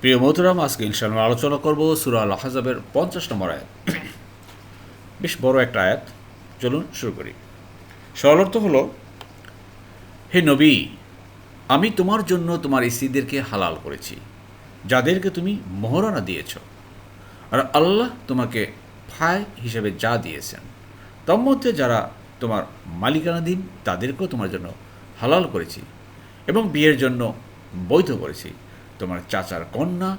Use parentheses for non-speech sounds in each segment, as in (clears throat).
প্রিয় মধুরাম আজকে ইনশাল্লাহ আলোচনা করব সুরা আল আহজাবের পঞ্চাশ নম্বর আয়াত। বেশ বড় একটা আয়াত। চলুন শুরু করি। সরল অর্থ হলো, হে নবী, আমি তোমার জন্য তোমার স্ত্রীদেরকে হালাল করেছি, যাদেরকে তুমি মোহরানা দিয়েছ। আর আল্লাহ তোমাকে ফায় হিসেবে যা দিয়েছেন, তার মধ্যে যারা তোমার মালিকানাধীন, তাদেরকেও তোমার জন্য হালাল করেছি এবং বিয়ের জন্য বৈধ করেছি। তোমার চাচার কন্যা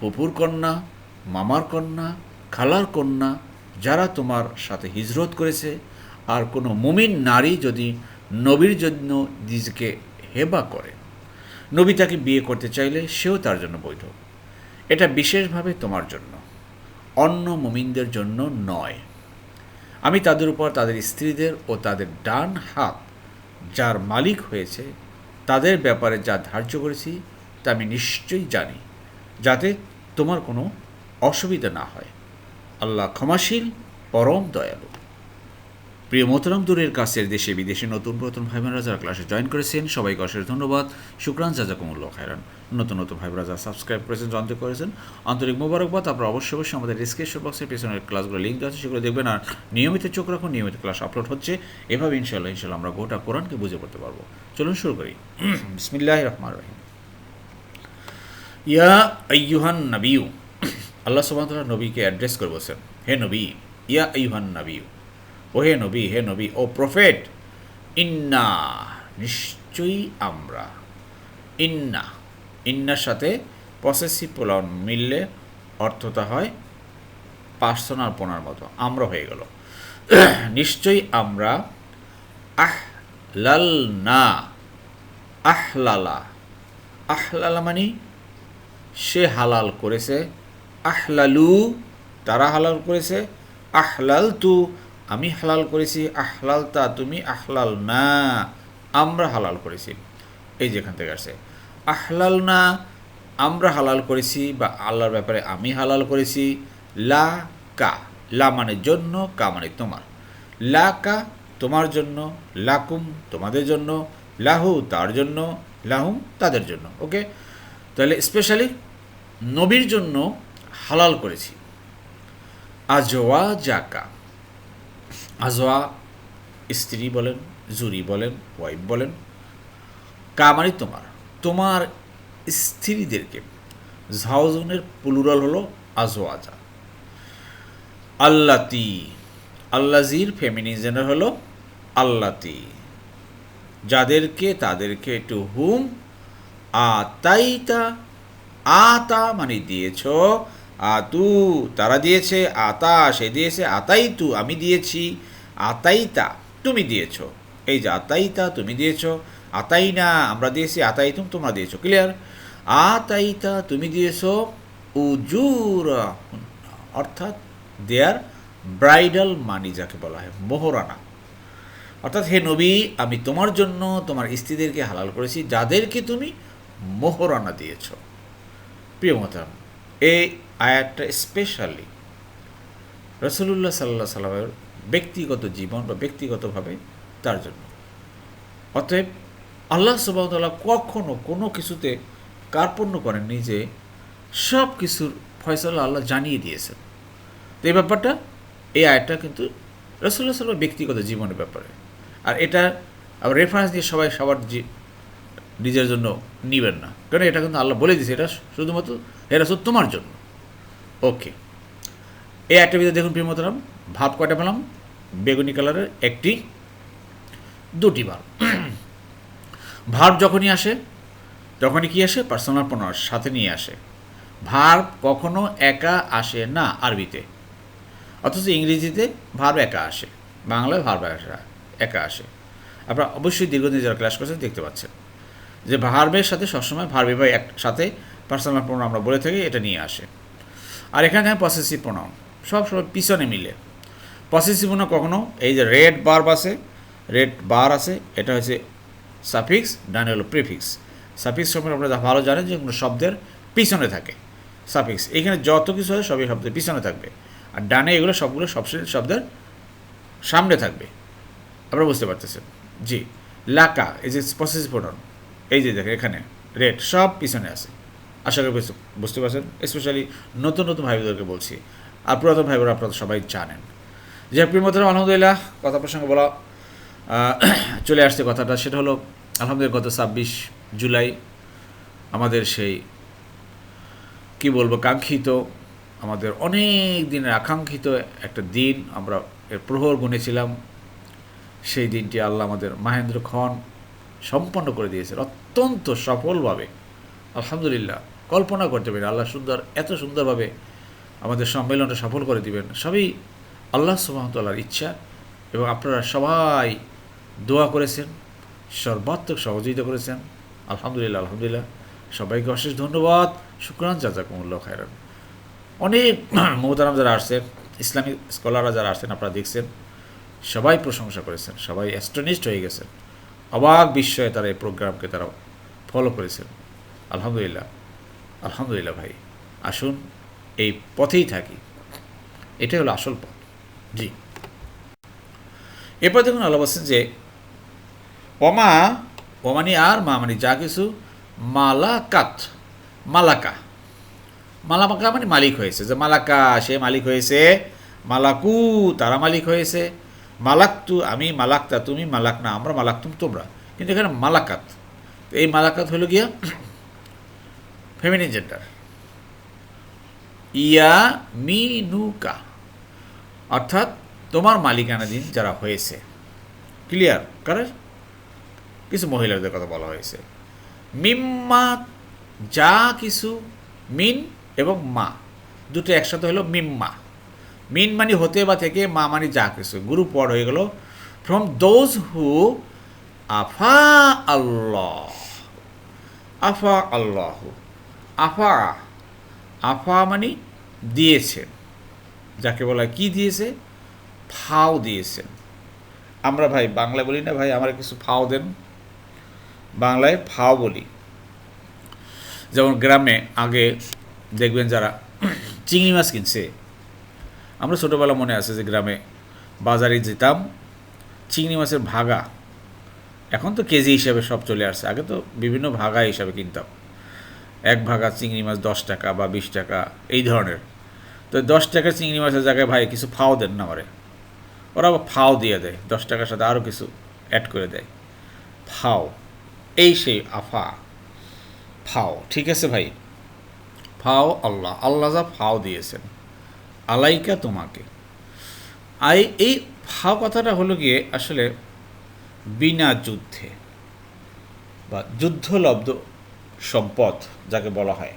ফুপুর কন্যা, মামার কন্যা, খালার কন্যা, যারা তোমার সাথে হিজরত করেছে, আর কোনো মুমিন নারী যদি নবীর জন্য নিজেকে হেবা করে। নবী তাকে বিয়ে করতে চাইলে সেও তার জন্য বৈধ। এটা বিশেষভাবে তোমার জন্য, অন্য মুমিনদের জন্য নয়। আমি তাদের উপর তাদের স্ত্রীদের ও তাদের ডান হাত, যার মালিক হয়েছে, তাদের ব্যাপারে যা ধার্য করেছি তা আমি নিশ্চয়ই জানি, যাতে তোমার কোনো অসুবিধা না হয়। আল্লাহ ক্ষমাশীল, পরম দয়ালু। প্রিয় মোহতরম, দূরের কাছের দেশে বিদেশে নতুন নতুন ভাই যারা ক্লাসে জয়েন করেছেন, সবাইকে অশেষ ধন্যবাদ। শুক্রান, জাজাকুমুল্লাহ খায়রান। নতুন নতুন ভাই বোনেরা সাবস্ক্রাইব করেছেন জানতে করেছেন, আন্তরিক মোবারকবাদ। আপনারা অবশ্যই অবশ্যই আমাদের ডিসক্রিপশন বক্সের পেছনের ক্লাসগুলো লিঙ্ক আছে, সেগুলো দেখবেন আর নিয়মিত চোখ রাখুন, নিয়মিত ক্লাস আপলোড হচ্ছে। এভাবে ইনশাল্লাহ ইনশাল্লাহ আমরা গোটা কোরআনকে বুঝে পড়তে পারব। চলুন শুরু করি। (clears throat) বিসমিল্লাহ রহমান রহিম। ইয়া আইয়ুহান নবিউ আল্লাহ সুবাহতাল্লাহ নবীকে অ্যাড্রেস করে বলছেন, হে নবী, ইয়া আইয়ুহান নবিউ ও হে নবী হে নবী, ও প্রফেট ইন্না, নিশ্চয়ই আমরা। ইন্না, ইন্নার সাথে পসেসিভ পোলাউন মিললে অর্থটা হয় পার্সোনাল পোনার মতো, আমরা হয়ে গেল। নিশ্চয়ই আমরা আহ লাল না আহলালা। আহলালা মানে সে হালাল করেছে। আহলালু, তারা হালাল করেছে। আহলাল তু আমি হালাল করেছি। আহলাল তা তুমি আহলাল না আমরা হালাল করেছি। এই যেখান থেকে আসছে। আহলাল না আমরা হালাল করেছি বা আল্লাহর ব্যাপারে আমি হালাল করেছি। লা কা, লা মানে জন্য, কা মানে তোমার। লা কা, তোমার জন্য, লাকুম তোমাদের জন্য, লাহু তার জন্য, লাহুম তাদের জন্য, ওকে? তাহলে স্পেশালি নবীর জন্য হালাল করেছি। আজওয়া জাকা আজওয়া স্ত্রী বলেন, জুরি বলেন ওয়াইফ বলেন কামারি তোমার। তোমার স্ত্রীদেরকে ঝাউজনের প্লুরাল হলো আজওয়াজা আল্লাতি, আল্লাজির ফেমিনিজেনের হলো আল্লাতি। যাদেরকে, তাদেরকে একটু হুম আতাইতা আতা মানে দিয়েছ আতু তারা দিয়েছে আতা সে দিয়েছে আতাই তু আমি দিয়েছি আতাইতা তুমি দিয়েছ। এই যে আতাইতা তুমি দিয়েছ আতাই না আমরা দিয়েছি আতাই তুম তোমরা দিয়েছ। ক্লিয়ার আতাইতা তুমি দিয়েছ, উজুর, অর্থাৎ দেয়ার ব্রাইডাল মানি যাকে বলা হয়, মোহরানা। অর্থাৎ হে নবী, আমি তোমার জন্য তোমার স্ত্রীদেরকে হালাল করেছি, যাদেরকে তুমি মোহরানা দিয়েছ। প্রিয় মতাম এই আয়াতটা স্পেশালি রসুল্লাহ সাল্লাহ সাল্লামের ব্যক্তিগত জীবন বা ব্যক্তিগতভাবে তার জন্য। অতএব আল্লাহ সুবাহতাল্লাহ কখনো কোনো কিছুতে কার্পণ্য করেননি যে সব কিছুর ফয়সলা আল্লাহ জানিয়ে দিয়েছেন। তো এই ব্যাপারটা, এই আয়টা কিন্তু রসুল্লাহ সাল্লাম ব্যক্তিগত জীবনের ব্যাপারে। আর এটা রেফারেন্স দিয়ে সবাই সবার নিজের জন্য নিবেন না। কারণ এটা কিন্তু আল্লাহ বলে দিয়েছে, এটা শুধুমাত্র, এটা শুধু তোমার জন্য। ওকে। এই একটা ভিতরে দেখুন, প্রিয় মতরাম ভাব কয়টা পেলাম? বেগুনি কালারের একটি, দুটি ভাব। ভার্ব যখনই আসে, তখনই কি আসে? পার্সোনাল প্রনাউন সাথে নিয়ে আসে। ভার্ব কখনো একা আসে না আরবিতে। অথচ ইংরেজিতে ভার্ব একা আসে। বাংলায় ভার্ব একা আসে। আপনারা অবশ্যই দীর্ঘদিন যারা ক্লাস করছেন, দেখতে পাচ্ছেন। যে ভার্বের সাথে সবসময় ভার্বে বা এক সাথে পার্সোনাল প্রোনাউন আমরা বলে থাকি, এটা নিয়ে আসে। আর এখানে পসেসিভ প্রোনাউন সবসময় পিছনে মিলে। পসেসিভ প্রোনাউন কখনো, এই যে রেড বার্ব আছে রেড বার আছে, এটা হচ্ছে সাফিক্স ডান হলো প্রিফিক্স সাফিক্স সম্পর্কে আপনারা ভালো জানেন যে কোনো শব্দের পিছনে থাকে। সাফিক্স এখানে যত কিছু হয় সবই শব্দের পিছনে থাকবে। আর ডানে এগুলো সবগুলো সব শব্দের সামনে থাকবে। আপনারা বুঝতে পারতেছেন। জি, লাকা, এই যে পসেসিভ প্রোনাউন এই যে দেখেন, এখানে রেড সব পিছনে আছে। আশা করি বুঝতে- পারছেন? স্পেশালি নতুন নতুন ভাইবোদেরকে বলছি। আর পুরাতন ভাই বোনেরা আপনারা সবাই জানেন। যে প্রিয় মতো আলহামদুলিল্লাহ, কথা প্রসঙ্গে বলা (clears throat) চলে আসছে কথাটা। সেটা হলো, আলহামদুলিল্লাহ গত ছাব্বিশ জুলাই আমাদের সেই, কি বলব, কাঙ্ক্ষিত, আমাদের অনেক দিনের আকাঙ্ক্ষিত একটা দিন। আমরা এর প্রহর গুনেছিলাম। সেই দিনটি আল্লাহ আমাদের মাহেন্দ্র খন সম্পন্ন করে দিয়েছেন, অত্যন্ত সফলভাবে। আলহামদুলিল্লাহ, কল্পনা করতে পারি আল্লাহ সুন্দর, এত সুন্দরভাবে আমাদের সম্মেলনটা সফল করে দিবেন। সবই আল্লাহ সুবাহতাল্লাহর ইচ্ছা এবং আপনারা সবাই দোয়া করেছেন, সর্বাত্মক সহযোগিতা করেছেন। আলহামদুলিল্লাহ আলহামদুলিল্লাহ, সবাইকে অশেষ ধন্যবাদ। শুক্রান জাজাকুমুল্লাহ খায়রান। অনেক (clears throat) মোহতারাম যারা আসছেন, ইসলামিক স্কলাররা যারা আসছেন, আপনারা দেখছেন, সবাই প্রশংসা করেছেন, সবাই অ্যাস্ট্রনিস্ট হয়ে গেছেন। অবাক বিস্ময়ে তারা এই প্রোগ্রামকে তারা ফলো করেছেন আলহামদুলিল্লাহ আলহামদুলিল্লাহ ভাই, আসুন এই পথেই থাকি। এটাই হলো আসল পথ। জি। এরপর দেখুন আল্লাহ বলছেন যে, ওমা, ওমানি আর মা মানে যা কিছু মালাকাত, মালাকা। মালাকা মানে মালিক হয়েছে। যে মালাকা, সে মালিক হয়েছে, মালাকু, তারা মালিক হয়েছে। মালাক্তু, আমি মালাক্তা, তুমি মালাক না আমরা মালাক্তুম তোমরা। কিন্তু এখানে মালাকাত, এই মালাকাত হলো গিয়া ফেমিনিন জেন্ডার ইয়া মি মিনুকা অর্থাৎ তোমার মালিকানাধীন যারা হয়েছে। ক্লিয়ার কারণ কিছু মহিলাদের কথা বলা হয়েছে। মিম্মা যা কিছু, মিন এবং মা, দুটো একসাথে হলো মিম্মা। মিন মানে হতে বা থেকে মা মানে যা কিছু। গুরু পর হয়ে গেল। ফ্রম দোজ হু আফা আল্লাহ আফা আল্লাহ, আফা আফা মানে দিয়েছেন। যাকে বলা কি দিয়েছে? ফাও দিয়েছেন। আমরা ভাই বাংলা বলি না ভাই, আমরা কিছু ফাও দেন। বাংলায় ফাও বলি। যেমন গ্রামে আগে দেখবেন যারা চিংড়ি মাছ কিনছে আমরা ছোটোবেলা মনে আছে যে গ্রামে বাজারে যেতাম, চিংড়ি মাছের ভাগা, এখন তো কেজি হিসাবে সব চলে আসছে। আগে তো বিভিন্ন ভাগা হিসাবে কিনতাম। এক ভাগা চিংড়ি মাছ দশ টাকা বা বিশ টাকা, এই ধরনের। তো দশ টাকার চিংড়ি মাছের জায়গায় ভাই কিছু ফাও দেন না আমারে। ওরা আবার ফাও দিয়ে দেয়, দশ টাকার সাথে আরও কিছু অ্যাড করে দেয়। ফাও, এই সেই আফা, ফাও, ঠিক আছে ভাই? ফাও আল্লাহ আল্লাহ যা ফাও দিয়েছেন। আলাইকা তোমাকে। আই এই ফাও কথাটা হলো গিয়ে আসলে বিনা যুদ্ধে বা যুদ্ধলব্ধ সম্পদ যাকে বলা হয়।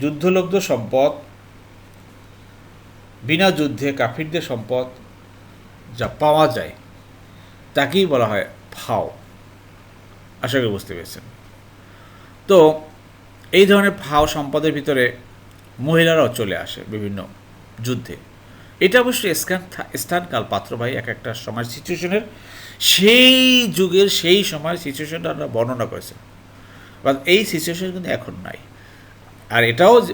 যুদ্ধলব্ধ সম্পদ, বিনা যুদ্ধে কাফিরদের সম্পদ যা পাওয়া যায়, তাকেই বলা হয় ফাও আশা করি বুঝতে পেরেছেন। তো এই ধরনের ফাও সম্পদের ভিতরে মহিলারাও চলে আসে বিভিন্ন যুদ্ধে। এটা অবশ্যই স্থান স্থানকাল পাত্র ভাই, এক একটা সময় সিচুয়েশনের সেই যুগের সেই সময় সিচুয়েশনটা আমরা বর্ণনা করেছেন। বা এই সিচুয়েশন কিন্তু এখন নাই। আর এটাও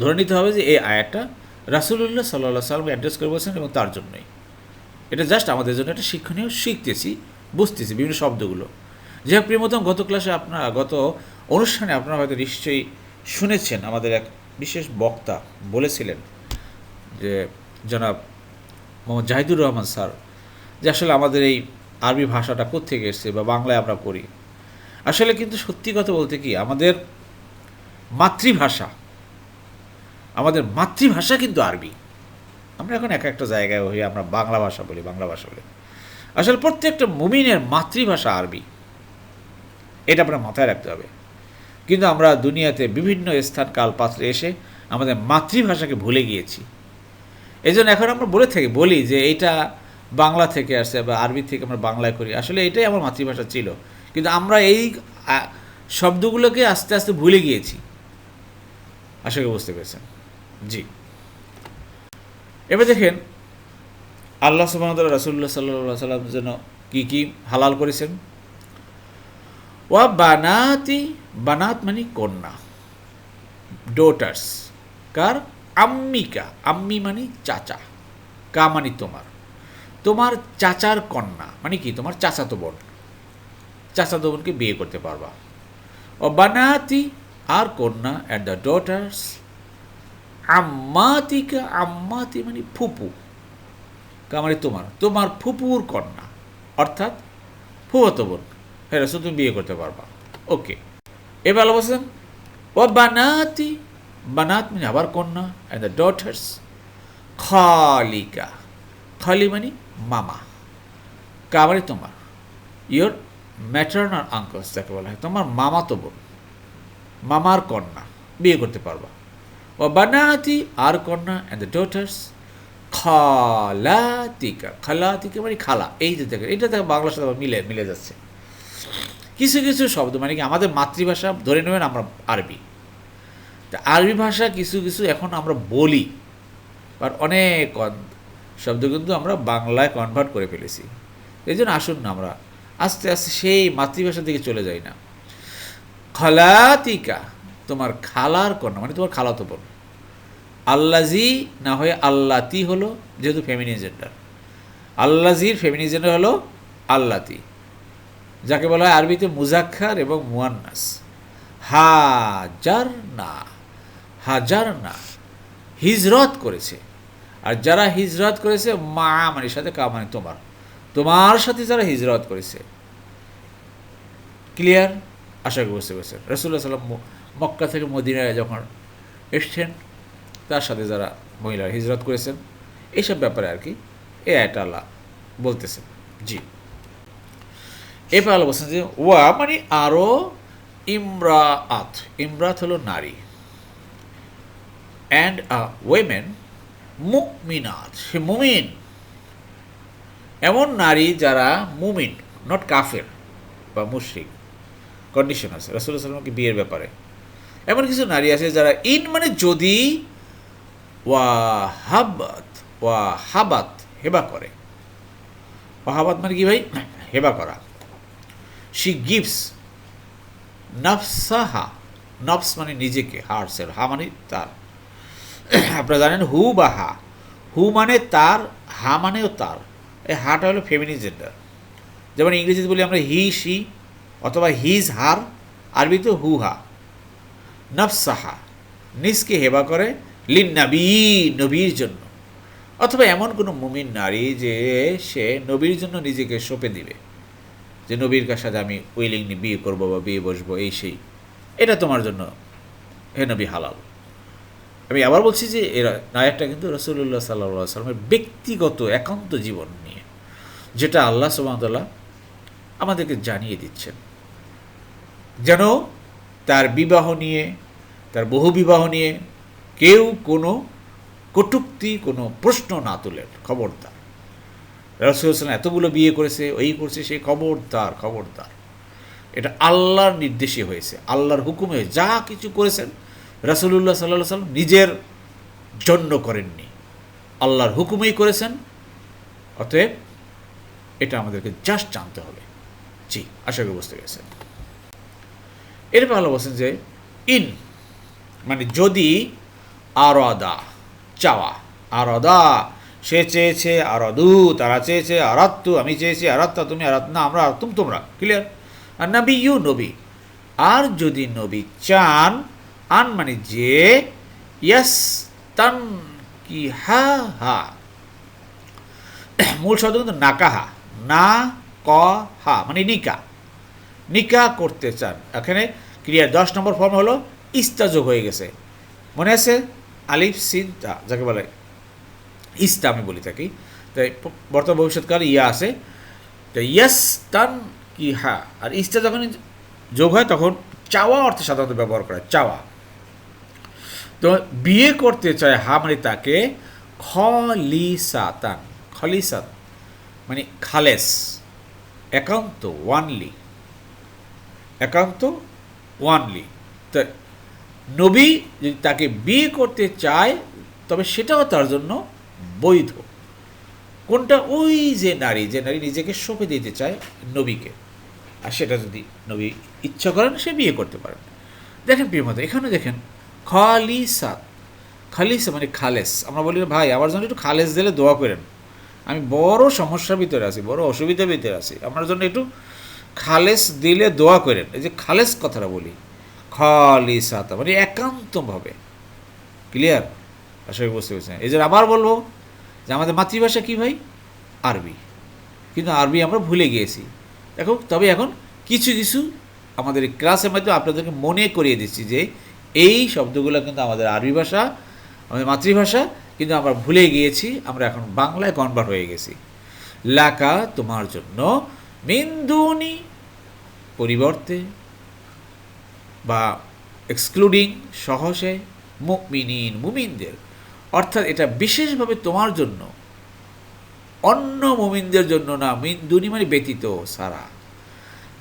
ধরে নিতে হবে যে এই আয়াতটা রাসুলুল্লাহ সাল্লাহ সাল্লামকে অ্যাড্রেস করে বলছেন এবং তার জন্যই। এটা জাস্ট আমাদের জন্য একটা শিক্ষণীয়, শিখতেছি, বুঝতেছি বিভিন্ন শব্দগুলো। যে প্রিয়মতম গত ক্লাসে আপনারা, গত অনুষ্ঠানে আপনারা হয়তো নিশ্চয়ই শুনেছেন, আমাদের এক বিশেষ বক্তা বলেছিলেন যে জনাব মোহাম্মদ জাহিদুর রহমান স্যার, যে আসলে আমাদের এই আরবি ভাষাটা কোত্থেকে এসছে বা বাংলায় আমরা পড়ি। আসলে কিন্তু সত্যি কথা বলতে কি, আমাদের মাতৃভাষা আমাদের মাতৃভাষা কিন্তু আরবি। আমরা এখন এক একটা জায়গায় হই আমরা বাংলা ভাষা বলি, বাংলা ভাষা বলি। আসলে প্রত্যেকটা মুমিনের মাতৃভাষা আরবি। এটা আপনার মাথায় রাখতে হবে। কিন্তু আমরা দুনিয়াতে বিভিন্ন স্থান কাল পাত্রে এসে আমাদের মাতৃভাষাকে ভুলে গিয়েছি। এই জন্য এখন আমরা বলে থাকি, বলি যে এটা বাংলা থেকে আসছে বা আরবি থেকে আমরা বাংলায় করি। আসলে এটাই আমার মাতৃভাষা ছিল। কিন্তু আমরা এই শব্দগুলোকে আস্তে আস্তে ভুলে গিয়েছি। আশা করি বুঝতে পেরেছেন। জি। এবার দেখেন, আল্লাহ সুবাহতাল রাসুল্লাহ সাল্লাহ সাল্লাম যেন কী কী হালাল করেছেন? ওয়া বানাতি, বানাত মানে কন্যা। ডোটার্স কার? আম্মিকা, আম্মি মানে চাচা, কা মানে তোমার। তোমার চাচার কন্যা মানে কি? তোমার চাচাতো বোন। চাচাতো বোনকে বিয়ে করতে পারবা। ও বানাতি আর কন্যা অ্যাট দ্য ডটার্স আম্মাতিকা, আম্মাতি মানে ফুপু। কা মানে তোমার তোমার ফুপুর কন্যা, অর্থাৎ ফুফতো বোন। হ্যাঁ তুমি বিয়ে করতে পারবা। ওকে। এবার বলছেন ও বানাতি বানাত মানে আবার কন্যা অ্যান্ড দ্য ডটার্স খালিকা। খালি মানে মামা। কা মানে তোমার। ইয়োর ম্যাটার্নাল আঙ্কলস যাকে বলা হয়। তোমার মামা তো বোন মামার কন্যা। বিয়ে করতে পারবা। ও বানাতি আর কন্যা অ্যান্ড দ্য ডটার্স খালাতিকা। খালাতিকা মানে খালা। এই যে দেখেন, এটা দেখেন বাংলার সাথে মিলে মিলে যাচ্ছে। কিছু কিছু শব্দ মানে কি আমাদের মাতৃভাষা ধরে নেবেন আমরা আরবি। তা আরবি ভাষা কিছু কিছু এখন আমরা বলি বাট অনেক শব্দ কিন্তু আমরা বাংলায় কনভার্ট করে ফেলেছি। এই জন্য আসুন না আমরা, আস্তে আস্তে সেই মাতৃভাষার দিকে চলে যাই না। খালাতিকা, তোমার খালার কন্যা মানে তোমার খালাতো বোন। আল্লাজি না হয়ে আল্লাতি হলো, যেহেতু ফেমিনি জেন্ডার আল্লাজির ফেমিনি জেন্ডার হলো আল্লাতি, যাকে বলা হয় আরবিতে মুজাক্ষার এবং মুয়ান্নাস। হাজার না হাজার না, হিজরত করেছে। আর যারা হিজরত করেছে, মা মানে সাথে কা মানে তোমার। তোমার সাথে যারা হিজরত করেছে। ক্লিয়ার আশা করি বুঝতে পেরেছেন। রসুল্লাহ সাল্লাম মক্কা থেকে মদিনায় যখন এসছেন, তার সাথে যারা মহিলারা হিজরত করেছেন এইসব ব্যাপারে আর কি এ আয়টা আল্লাহ বলতেছেন। জি। এরপর আল্লাহ বলছেন যে, ওয়া মানে আরও ইমরাআত, ইমরাত হলো নারী। অ্যান্ড আ ওয়েমেন মুমিনাত, সে মুমিন। এমন নারী যারা মুমিন নট কাফের বা মুশরিক। কন্ডিশন আছে রাসুল্লাহ সাল্লামকে বিয়ের ব্যাপারে। এমন কিছু নারী আছে যারা ইন মানে যদি ওয়া হাবাত ওয়া হাবাত, হেবা করে। ওয়াহাবাত মানে কি ভাই? হেবা করা। শি গিভস নফসাহা নফস মানে নিজেকে হার্টসের হা মানে তার। (coughs) আপনারা জানেন হু বা হা। হু মানে তার, হা মানেও তার। এই হাটা হলো ফেমিনি জেন্ডার যেমন ইংরেজিতে বলি আমরা হি সি অথবা হিজ হার আরবিতে হু, হা। নফসাহা নিজকে হেবা করে লিন নাবি নবীর জন্য। অথবা এমন কোনো মুমিন নারী যে সে নবীর জন্য নিজেকে সঁপে দিবে। যে নবীর সাথে আমি উইলিংলি বিয়ে করব বা বিয়ে বসবো, এই সেই। এটা তোমার জন্য হে নবী হালাল। আমি আবার বলছি যে এর নায়কটা কিন্তু রসুল্লাহ সাল্লা সাল্লামের ব্যক্তিগত একান্ত জীবন নিয়ে, যেটা আল্লাহ সুবাহতাল্লাহ আমাদেরকে জানিয়ে দিচ্ছেন। যেন তার বিবাহ নিয়ে, তার বহু বিবাহ নিয়ে কেউ কোনো কটুক্তি, কোনো প্রশ্ন না তোলেন। খবরদার। রসুলাম এতগুলো বিয়ে করেছে ওই করছে সেই খবরদার খবরদার। এটা আল্লাহর নির্দেশে হয়েছে, আল্লাহর হুকুমে যা কিছু করেছেন রাসুলুল্লাহ সাল্লাহ সাল্লাম নিজের জন্য করেননি। আল্লাহর হুকুমেই করেছেন, অতএব এটা আমাদেরকে জাস্ট জানতে হবে। জি, আশা করি বুঝতে পেরেছেন। এরপর ভালো বলছেন যে, ইন মানে যদি আরদা, চাওয়া, আরদা, সে চেয়েছে আরদু, তারা চেয়েছে আরাত্তু, আমি চেয়েছি আরাত্তা, তুমি আরাত না, আমরা আরাত্তুম তোমরা ক্লিয়ার আর নবী ইউ নবী, আর যদি নবী চান আন মানে যে তান কি হা হা। মূল শব্দ কিন্তু নাকাহা। না, ক, হা মানে নিকা। নিকা করতে চান। এখানে ক্রিয়ার দশ নম্বর ফর্ম হলো ইস্তাযোগ হয়ে গেছে। মনে আছে? আলিফ সিনটা যাকে বলে। ইস্তা আমি বলি থাকি তাই বর্তমান ভবিষ্যৎকালে ইয়া আছে। তো ইয়াস তান কি হা। আর ইস্তা যখন যোগ হয়, তখন চাওয়া অর্থে সাধারণত ব্যবহার করা চাওয়া। তো বিয়ে করতে চায় হা মানে তাকে খলিসাতান, খলিসাত মানে খালেস, একান্ত ওয়ানলি একান্ত ওয়ানলি। তো নবী যদি তাকে বিয়ে করতে চায়, তবে সেটাও তার জন্য বৈধ। কোনটা? ওই যে নারী যে নারী নিজেকে সঁপে দিতে চায় নবীকে। আর সেটা যদি নবী ইচ্ছা করেন, সে বিয়ে করতে পারেন। দেখেন প্রিয়মতা এখানে দেখেন খালিসাত। খালিসা মানে খালেস। আমরা বলি, ভাই, আমার জন্য একটু খালেস দিলে দোয়া করেন। আমি বড় সমস্যার ভিতরে আছি, বড় অসুবিধার ভিতরে আছি। আমার জন্য একটু খালেস দিলে দোয়া করেন। এই যে খালেস কথাটা বলি, খালিসাত মানে একান্তভাবে। ক্লিয়ার আশা বুঝতে পেরেছেন। এই যে আবার বলব যে আমাদের মাতৃভাষা কী ভাই? আরবি। কিন্তু আরবি আমরা ভুলে গিয়েছি। দেখো, তবে এখন কিছু কিছু আমাদের ক্লাসের মাধ্যমে আপনাদেরকে মনে করিয়ে দিচ্ছি যে এই শব্দগুলো কিন্তু আমাদের আরবি ভাষা, আমাদের মাতৃভাষা, কিন্তু আমরা ভুলে গিয়েছি, আমরা এখন বাংলায় কনভার্ট হয়ে গেছি। লাকা, তোমার জন্য মিন্দুনি পরিবর্তে বা এক্সক্লুডিং সহসে মুমিনিন, মুমিনদের। অর্থাৎ এটা বিশেষভাবে তোমার জন্য। অন্য মুমিনদের জন্য না মিন্দুনি মানে ব্যতীত, সারা।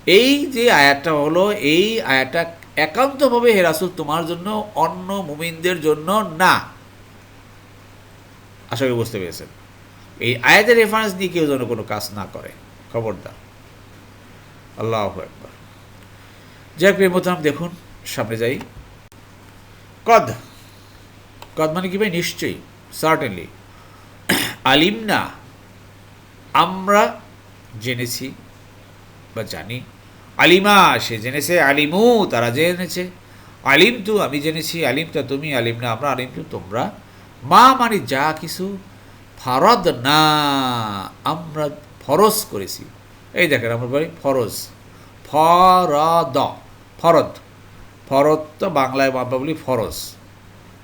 এই যে আয়াতটা হলো, এই আয়াতটা একান্তভাবে হে রাসূল, তোমার জন্য অন্য মুমিনদের জন্য না। আশা করি বুঝতে পেরেছেন। এই আয়াতের রেফারেন্স নিয়ে কেউ যেন কোনো কাজ না করে। খবরদার। আল্লাহ একবার যাই হোক প্রেমতাম দেখুন, সামনে যাই। কদ। কদ মানে কি ভাই? নিশ্চয়ই সার্টেনলি আলিম না, আমরা জেনেছি বা জানি। আলিমা, সে জেনেছে আলিমু, তারা জেনেছে। আলিম তু আমি জেনেছি, আলিম তা তুমি, আলিম না আমরা, আলিম তু তোমরা। মা মানে যা কিছু, ফরদ না, আমরা ফরজ করেছি। এই দেখেন আমরা বলি ফরজ। ফরদ ফরদ। ফরদ তো বাংলায় আমরা বলি ফরজ।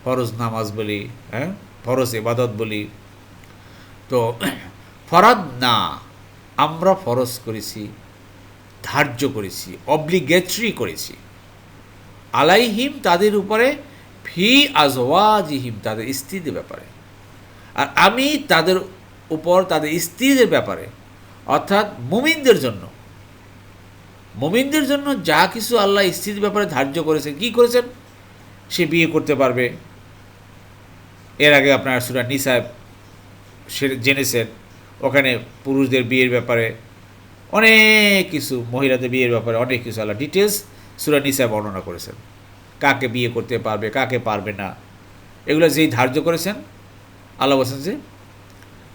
ফরজ নামাজ বলি হ্যাঁ? ফরজ ইবাদত বলি। তো, ফরদ না, আমরা ফরজ করেছি। ধার্য করেছি অব্লিগেটরি করেছি। আলাইহিম তাদের উপরে, ফি আজওয়াজিহিম তাদের স্ত্রীদের ব্যাপারে। আর আমি তাদের উপর, তাদের স্ত্রীদের ব্যাপারে, অর্থাৎ মুমিনদের জন্য মুমিনদের জন্য যা কিছু আল্লাহ স্ত্রীর ব্যাপারে ধার্য করেছেন, কি করেছেন? সে বিয়ে করতে পারবে। এর আগে আপনার সুরা নিসাব সে, জেনেছেন, ওখানে পুরুষদের বিয়ের ব্যাপারে অনেক কিছু, মহিলাদের বিয়ের ব্যাপারে অনেক কিছু আল্লাহ ডিটেলস সুরা নিসাব বর্ণনা করেছেন। কাকে বিয়ে করতে পারবে, কাকে পারবে না। এগুলো যেই ধার্য করেছেন, আল্লাহ বলছেন যে,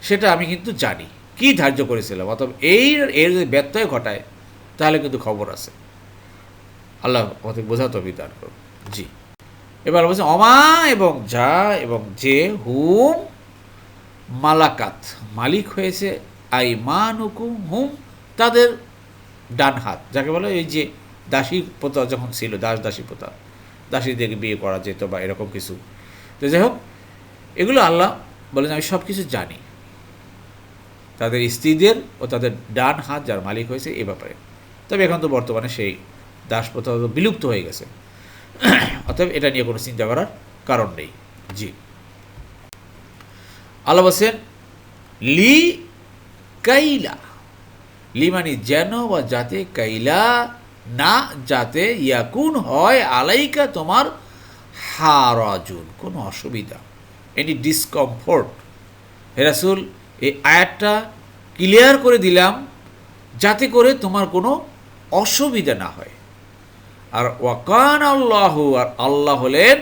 সেটা আমি কিন্তু জানি। কি ধার্য করেছিলাম? অথবা এই, এর যদি ব্যত্যয় ঘটায়, তাহলে কিন্তু খবর আছে। আল্লাহ আমাদের বোঝাতে বিধান করুন। জি। এবার বলছে, অমা এবং যা এবং যে হুম মালাকাত, মালিক হয়েছে আই মান হুকুম হুম তাদের ডান হাত, যাকে বলে এই যে দাসী প্রথা যখন ছিল, দাস দাসী প্রথা দাসীদেরকে বিয়ে করা যেত বা এরকম কিছু। তো যাই হোক, এগুলো আল্লাহ বলেন, আমি সব কিছু জানি। তাদের স্ত্রীদের ও তাদের ডান হাত যার মালিক হয়েছে এ ব্যাপারে। তবে এখন তো বর্তমানে সেই দাস প্রথা বিলুপ্ত হয়ে গেছে। অতএব এটা নিয়ে কোনো চিন্তা করার কারণ নেই। জি। আল্লাহ বলছেন, লি কাইলা লি মানে যেন বা যাতে কাইলা না যাতে ইয়াকুন হয় আলাইকা তোমার হারাজুন, কোনো অসুবিধা। এনি ডিসকমফোর্ট হেরাসুল এই আয়াতটা ক্লিয়ার করে দিলাম, যাতে করে তোমার কোনো অসুবিধা না হয়। আর ওয়াকান আল্লাহ, আর আল্লাহ হলেন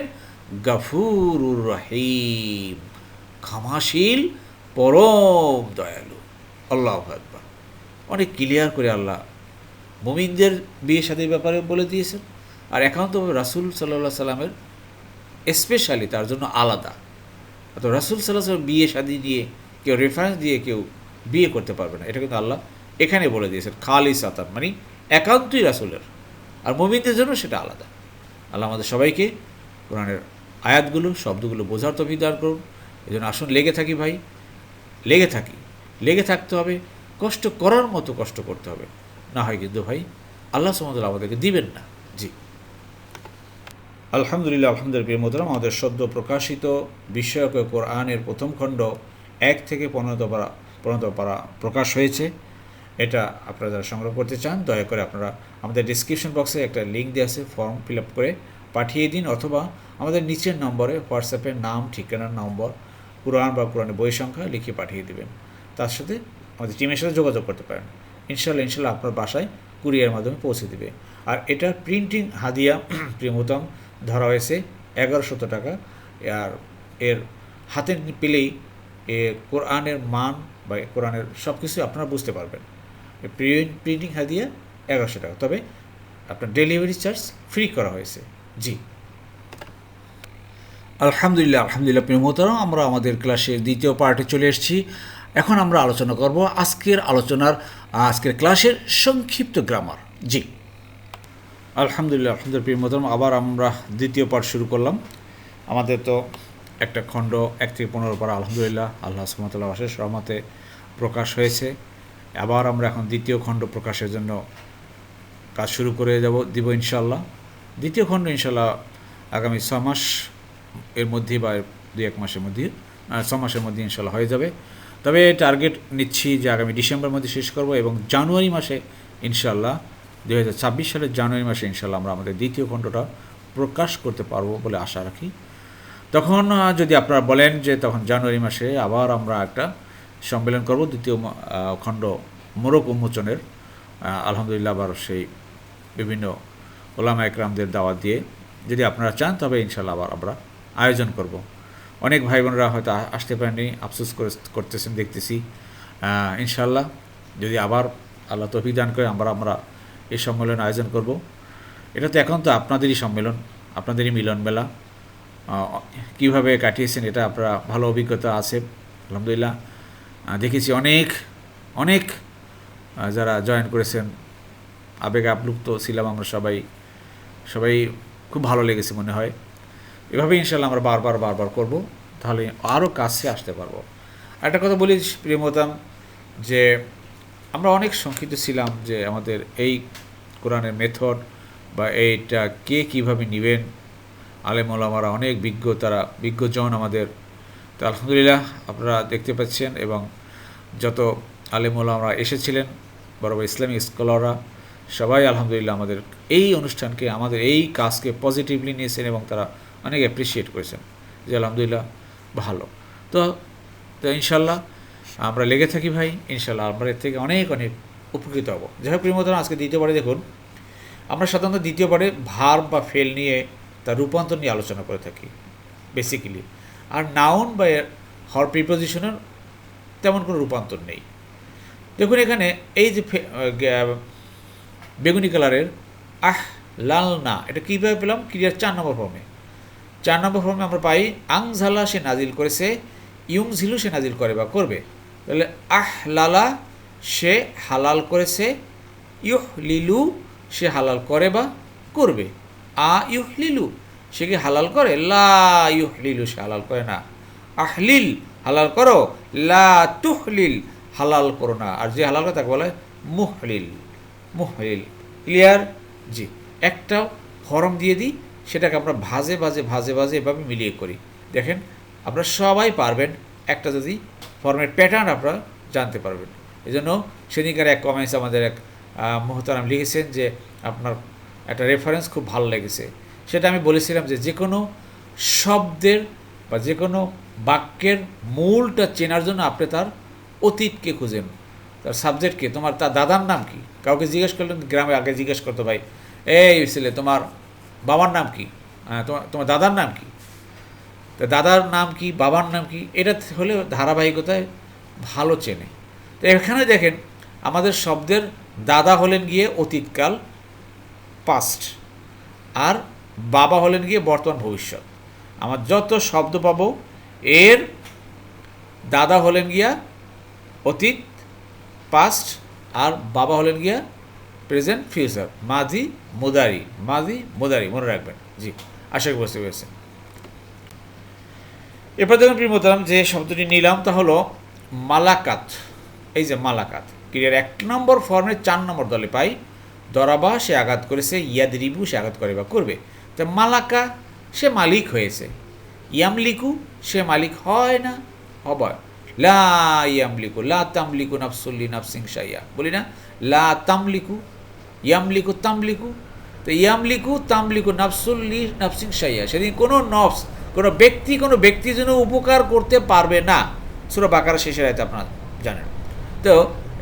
গাফুরুর রহিম, ক্ষমাশীল, পরম দয়ালু। আল্লাহ একবার অনেক ক্লিয়ার করে আল্লাহ মুমিনদের বিয়ে শাদীর ব্যাপারে বলে দিয়েছেন। আর একান্তভাবে রাসুল সাল্লাহ সাল্লামের স্পেশালি তার জন্য আলাদা। অর্থাৎ রাসুল সাল্লাহ সাল্লাম বিয়ে শাদী দিয়ে কেউ রেফারেন্স দিয়ে কেউ বিয়ে করতে পারবে না। এটা কিন্তু আল্লাহ এখানে বলে দিয়েছেন খালি সাতান মানে একান্তই রাসুলের। আর মুমিনদের জন্য সেটা আলাদা। আল্লাহ আমাদের সবাইকে কোরআনের আয়াতগুলো, শব্দগুলো বোঝার তো দান করুন। এই জন্য আসুন, লেগে থাকি ভাই, লেগে থাকি। লেগে থাকতে হবে কষ্ট করার মতো কষ্ট করতে হবে। না হয় কিন্তু ভাই, আল্লাহ সুমতুল্লাহ আমাদেরকে দিবেন না। জি। আলহামদুলিল্লাহ আলহামদুলিল্লাহ, প্রিয় মোহতরম, আমাদের সদ্য প্রকাশিত বিষয়ক কোরআনের প্রথম খণ্ড এক থেকে পনেরো পারা পনেরো পারা প্রকাশ হয়েছে। এটা আপনারা যারা সংগ্রহ করতে চান, দয়া করে আপনারা আমাদের ডিসক্রিপশন বক্সে একটা লিঙ্ক দেওয়া আছে ফর্ম ফিল আপ করে পাঠিয়ে দিন অথবা আমাদের নিচের নম্বরে হোয়াটসঅ্যাপে নাম, ঠিকানার নম্বর, কোরআন বা কোরআনের বই সংখ্যা লিখে পাঠিয়ে দেবেন। তার সাথে আমাদের টিমের সাথে যোগাযোগ করতে পারেন। ইনশাল্লাহ ইনশাল্লাহ আপনার বাসায় কুরিয়ার মাধ্যমে পৌঁছে দেবে। আর এটার প্রিন্টিং হাদিয়া, (clears throat) প্রিয়মতম, ধরা হয়েছে এগারোশত টাকা। আর এর হাতে পেলেই এ কোরআনের মান বা কোরআনের সব কিছু আপনারা বুঝতে পারবেন। প্রিন্টিং হাদিয়া এগারোশো টাকা। তবে আপনার ডেলিভারি চার্জ ফ্রি করা হয়েছে। জি। আলহামদুলিল্লাহ আলহামদুলিল্লাহ প্রিয় মোহতারাম আমরা আমাদের ক্লাসের দ্বিতীয় পার্টে চলে এসেছি। এখন আমরা আলোচনা করব আজকের আলোচনার আজকের ক্লাসের সংক্ষিপ্ত গ্রামার জি। আলহামদুলিল্লাহ আলহামদুলিল্লাহ, প্রিয় আবার আমরা দ্বিতীয় পার্ট শুরু করলাম। আমাদের তো একটা খণ্ড এক থেকে পনেরো পারা, আলহামদুলিল্লাহ, আল্লাহ সুমতুল্লাহ আশেষ রহমতে প্রকাশ হয়েছে। আবার আমরা এখন দ্বিতীয় খণ্ড প্রকাশের জন্য কাজ শুরু করে যাব, দিব ইনশাল্লাহ দ্বিতীয় খণ্ড ইনশাল্লাহ আগামী ছ মাস এর মধ্যে বা দুই এক মাসের মধ্যে ছ মাসের মধ্যে ইনশাল্লাহ হয়ে যাবে। তবে টার্গেট নিচ্ছি যে আগামী ডিসেম্বর মধ্যে শেষ করব এবং জানুয়ারি মাসে ইনশাল্লাহ দু হাজার ছাব্বিশ সালের জানুয়ারি মাসে ইনশাল্লাহ আমরা আমাদের দ্বিতীয় খণ্ডটা প্রকাশ করতে পারব বলে আশা রাখি। তখন যদি আপনারা বলেন যে তখন জানুয়ারি মাসে আবার আমরা একটা সম্মেলন করব, দ্বিতীয় খণ্ড মোরক উন্মোচনের আলহামদুলিল্লাহ আবার সেই বিভিন্ন ওলামা একরামদের দাওয়াত দিয়ে যদি আপনারা চান তবে ইনশাল্লাহ আবার আমরা আয়োজন করব। অনেক ভাই বোনরা হয়তো আসতে পারেনি আফসোস করে, করতেছেন, দেখতেছি। ইনশাল্লাহ যদি আবার আল্লাহ তফিক দান করে আমরা আমরা এই সম্মেলন আয়োজন করব। এটা তো এখন তো আপনাদেরই সম্মেলন, আপনাদেরই মিলন মেলা। কীভাবে কাটিয়েছেন এটা আপনারা ভালো অভিজ্ঞতা আছে, আলহামদুলিল্লাহ। দেখেছি অনেক অনেক যারা জয়েন করেছেন। আবেগে আপ্লুপ্ত ছিলাম আমরা সবাই সবাই খুব ভালো লেগেছে মনে হয়। এভাবে ইনশাল্লাহ আমরা বারবার বারবার করব, তাহলে আরও কাছে আসতে পারব। একটা কথা বলি প্রিয়মতাম যে আমরা অনেক শঙ্কিত ছিলাম যে আমাদের এই কোরআনের মেথড বা এইটা কে কীভাবে নেবেন। আলেম ওলামারা অনেক বিজ্ঞ, তারা বিজ্ঞজন আমাদের। তো আলহামদুলিল্লাহ আপনারা দেখতে পাচ্ছেন এবং যত আলেম ওলামারা এসেছিলেন বড় বড় ইসলামিক স্কলাররা, সবাই আলহামদুলিল্লাহ আমাদের এই অনুষ্ঠানকে, আমাদের এই কাজকে পজিটিভলি নিয়েছেন এবং তারা অনেক অ্যাপ্রিসিয়েট করেছেন যে আলহামদুলিল্লাহ ভালো। তো তো ইনশাল্লাহ আমরা লেগে থাকি ভাই, ইনশাল্লাহ আমরা এর থেকে অনেক অনেক উপকৃত হব। যাই হোক প্রিমতন আজকে দ্বিতীয়বারে দেখুন, আমরা সাধারণত দ্বিতীয়বারে ভার বা ফেল নিয়ে তার রূপান্তর নিয়ে আলোচনা করে থাকি বেসিক্যালি আর নাউন বা হর প্রিপোজিশনের তেমন কোনো রূপান্তর নেই। দেখুন এখানে এই যে বেগুনি কালারের আহ, লাল না, এটা কীভাবে পেলাম? ক্রিয়ার চার নম্বর ফর্মে চার নম্বর ফর্মে আমরা পাই আংঝালা সে নাজিল করেছে ইউং ঝিলু সে নাজিল করে বা করবে। তাহলে আহ লালা সে হালাল করেছে, ইউহ লিলু সে হালাল করে বা করবে। আ ইউহ লিলু সে কি হালাল করে? লা ইউহ লিলু সে হালাল করে না। আহলিল হালাল করো, লা তুহলিল হালাল করো না। আর যে হালাল করে তাকে বলে মুহলিল মুহলিল ক্লিয়ার? জি। একটা ফরম দিয়ে দিই সেটাকে আমরা ভাজে ভাজে ভাজে ভাজে এভাবে মিলিয়ে করি। দেখেন, আপনারা সবাই পারবেন একটা যদি ফর্মের প্যাটার্ন আপনারা জানতে পারবেন। এই জন্য সেদিনকার এক কমেন্টস আমাদের এক মোহতারাম লিখেছেন যে, আপনার একটা রেফারেন্স খুব ভালো লেগেছে। সেটা আমি বলেছিলাম যে যে কোনো শব্দের বা যে কোনো বাক্যের মূলটা চেনার জন্য আপনি তার অতীতকে খুঁজেন। তার সাবজেক্টকে তোমার তার দাদার নাম কি? কাউকে জিজ্ঞেস করলেন, গ্রামে আগে জিজ্ঞেস করতো ভাই, এই ছেলে তোমার বাবার নাম কি? তোমার তোমার দাদার নাম কি? তা দাদার নাম কি, বাবার নাম কি, এটা হলে ধারাবাহিকতায় ভালো চেনে। তো এখানে দেখেন, আমাদের শব্দের দাদা হলেন গিয়ে অতীতকাল পাস্ট আর বাবা হলেন গিয়ে বর্তমান ভবিষ্যৎ। আমার যত শব্দ পাব, এর দাদা হলেন গিয়া অতীত পাস্ট আর বাবা হলেন গিয়া প্রেজেন্ট, ফিউচার। মাঝি, মোদারি। মাঝি, মোদারি, মনে রাখবেন। জি, আশা করি বুঝতে পেরেছেন। এরপর দেখুন প্রিয় মোহতারাম, যে শব্দটি নিলাম তা হলো মালাকাত। এই যে মালাকাত ক্রিয়ার এক নম্বর ফর্মের চার নম্বর দলে পাই, দরাবা সে আঘাত করেছে ইয়াদ রিবু সে আঘাত করে বা করবে। তো মালাকা সে মালিক হয়েছে। ইয়ামলিকু সে মালিক হয় না হবে লা ইয়ামলিকু, লা তামলিকু নাফসুল্লি নাফসিং সাইয়া বলি না, লা তামলিকু ইয়ামলিকু তামলিকু, তো ইয়ামলিকু তামলিকু নাফসুল্লি নাফসিং সাইয়া সেদিন কোনো নফস, কোনো ব্যক্তি, কোনো ব্যক্তির জন্য উপকার করতে পারবে না। সুরা বাকার শেষের আয়তে আপনারা জানেন। তো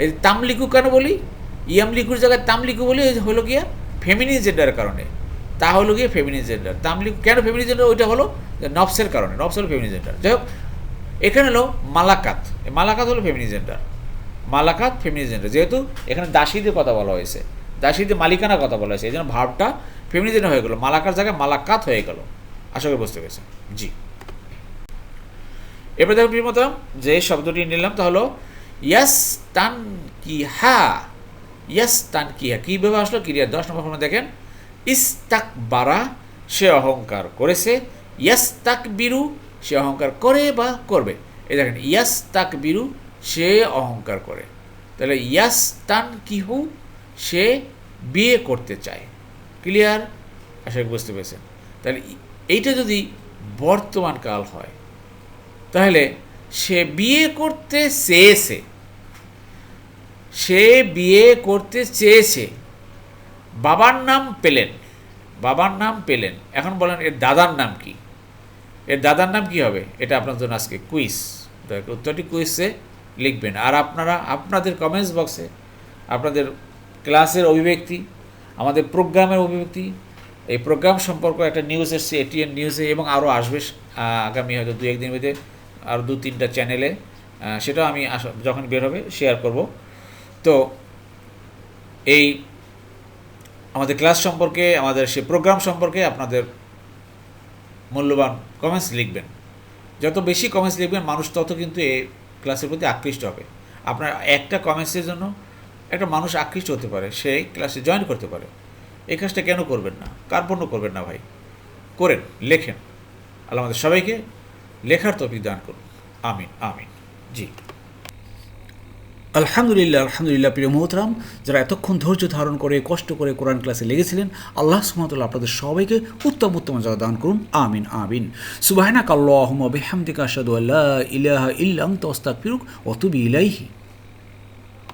এই তামলিকু কেন বলি? ইয়ামলিকুর জায়গায় তামলিকু বলি হলো গিয়া ফেমিনি জেন্ডারের কারণে। তা হলো গিয়ে ফেমিনি জেন্ডার। তামলিকু কেন ফেমিনি জেন্ডার? ওইটা হলো নফসের কারণে, নফস হলো ফেমিনি জেন্ডার। যাই হোক, এখানে হলো মালাকাত। মালাকাত হলো ফেমিনি জেন্ডার। মালাকাত ফেমিনি জেন্ডার। যেহেতু এখানে দাসীদের কথা বলা হয়েছে। দাসীদের মালিকানার কথা বলা হয়েছে। এই জন্য ভাবটা ফেমিনি জেন্ডার হয়ে গেলো, মালাকার জায়গায় মালাকাত হয়ে গেল। আশা করি বুঝতে পেরেছেন। জি। এবার দেখুন প্রিয়মতাম যে শব্দটি নিলাম তা হলো, ইয়াস তান কি হা? ইয়াস তান কি হা? কীভাবে আসলো? ক্রিয়া দশ নম্বর ফর্মে দেখেন ইস্তাক বারা সে অহংকার করেছে। ইয়াস তাক বিরু সে অহংকার করে বা করবে। এই দেখেন, ইয়াস তাক বিরু সে অহংকার করে। তাহলে, ইয়াস তান কিহু সে বিয়ে করতে চায়। ক্লিয়ার আশা বুঝতে পেরেছেন। তাহলে এইটা যদি বর্তমান কাল হয়, তাহলে সে বিয়ে করতে চেয়েছে, সে বিয়ে করতে চেয়েছে, বাবার নাম পেলেন, বাবার নাম পেলেন। এখন বলেন এর দাদার নাম কি? এর দাদার নাম কি হবে? এটা আপনার জন্য আজকে কুইজ উত্তরটি কুইজে লিখবেন। আর আপনারা, আপনাদের কমেন্টস বক্সে আপনাদের ক্লাসের অভিব্যক্তি, আমাদের প্রোগ্রামের অভিব্যক্তি, এই প্রোগ্রাম সম্পর্কে একটা নিউজ এসছে এটিএন নিউজে এবং আরও আসবে আগামী হয়তো দু একদিন মধ্যে আর দু তিনটা চ্যানেলে সেটাও আমি যখন বের হবে শেয়ার করব। তো এই আমাদের ক্লাস সম্পর্কে, আমাদের সে প্রোগ্রাম সম্পর্কে আপনাদের মূল্যবান কমেন্টস লিখবেন। যত বেশি কমেন্টস লিখবেন, মানুষ তত কিন্তু এই ক্লাসের প্রতি আকৃষ্ট হবে। আপনার একটা কমেন্টসের জন্য একটা মানুষ আকৃষ্ট হতে পারে, সে ক্লাসে জয়েন করতে পারে। এই কাজটা কেন করবেন না? কার্পণ্য করবেন না ভাই? করেন, লেখেন। আল্লাহ আমাদের সবাইকে লেখার তফিক দান করুন। আমিন আমিন। জি। আলহামদুলিল্লাহ আলহামদুলিল্লাহ, প্রিয় মোহতরাম, যারা এতক্ষণ ধৈর্য ধারণ করে, কষ্ট করে কোরআন ক্লাসে লেগেছিলেন, আল্লাহ সুমতুল্লাহ আপনাদের সবাইকে উত্তম উত্তম যা দান করুন। আমিন আমিন। সুবাহনা কাল্লাহ বেহামদিকা আসাদু আল্লাহ ইলাহা ইল্লাং তস্তাক ফিরুক অতুবি ইলাইহি।